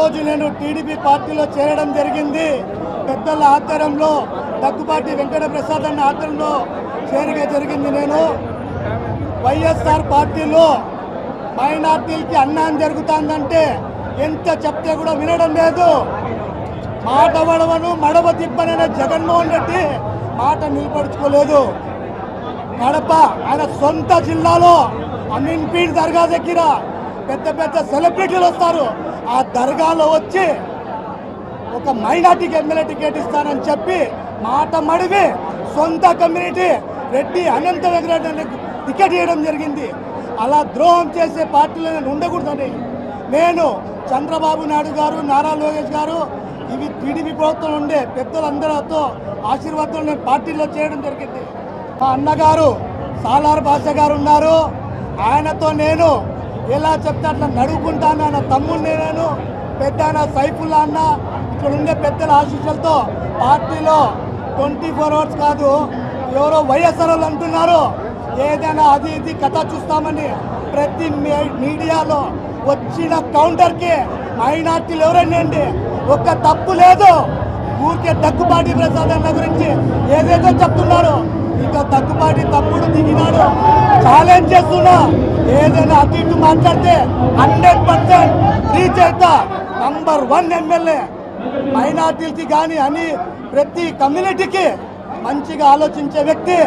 ఈరోజు నేను టీడీపీ పార్టీలో చేరడం జరిగింది. పెద్దల ఆధ్వర్యంలో దగ్గుబాటి వెంకట ప్రసాద్ అన్న ఆధ్వర్యంలో చేరిక జరిగింది నేను. వైఎస్ఆర్ పార్టీలో మైనార్టీలకి అన్యాయం జరుగుతుందంటే ఎంత చెప్తే కూడా వినడం లేదు. మాట వడవను మడవ తిప్పనైన జగన్మోహన్ రెడ్డి మాట నిలబడుచుకోలేదు. కడప ఆయన సొంత జిల్లాలో అమీన్ దర్గా దగ్గర పెద్ద పెద్ద సెలబ్రిటీలు వస్తారు. ఆ దర్గాలో వచ్చి ఒక మైనార్టీకి ఎమ్మెల్యే టికెట్ ఇస్తానని చెప్పి మాట మడివి సొంత కమ్యూనిటీ రెడ్డి అనంత వెంకటరెడ్డి టికెట్ ఇవ్వడం జరిగింది. అలా ద్రోహం చేసే పార్టీలో నేను ఉండకూడదని. నేను చంద్రబాబు నాయుడు గారు నారా లోకేష్ గారు ఇవి టీడీపీ ప్రభుత్వం ఉండే పెద్దలందరితో ఆశీర్వాదంతో నేను పార్టీలో చేయడం జరిగింది. మా అన్నగారు సాలార్ భాష గారు ఉన్నారు. ఆయనతో నేను ఎలా చెప్తే అట్లా నడుపుకుంటాను అన్న తమ్ముడిని నేను పెద్ద ఆయన సైఫుల్లా అన్న. ఇక్కడ ఉండే పెద్దల ఆశీస్సులతో పార్టీలో ట్వంటీ ఫోర్ అవర్స్ కాదు ఎవరో వైఎస్ఆర్ వాళ్ళు అంటున్నారు. ఏదైనా అది ఇది కథ చూస్తామని ప్రతి మీడియాలో వచ్చిన కౌంటర్కి మైనార్టీలు ఎవరండి ఒక్క తప్పు లేదు. ఊరికే దగ్గుబాటి ప్రసాద్ అన్న గురించి ఏదేదో చెప్తున్నారు. ఇంకా దగ్గుబాటి తమ్ముడు దిగినాడు. ఛాలెంజ్ చేస్తున్నా. ఏదైనా అటు ఇటు మాట్లాడితే హండ్రెడ్ పర్సెంట్ రీచ్ అవుతా. Number one MLA. మైనార్టీలకి కానీ అని ప్రతి కమ్యూనిటీకి మంచిగా ఆలోచించే వ్యక్తి.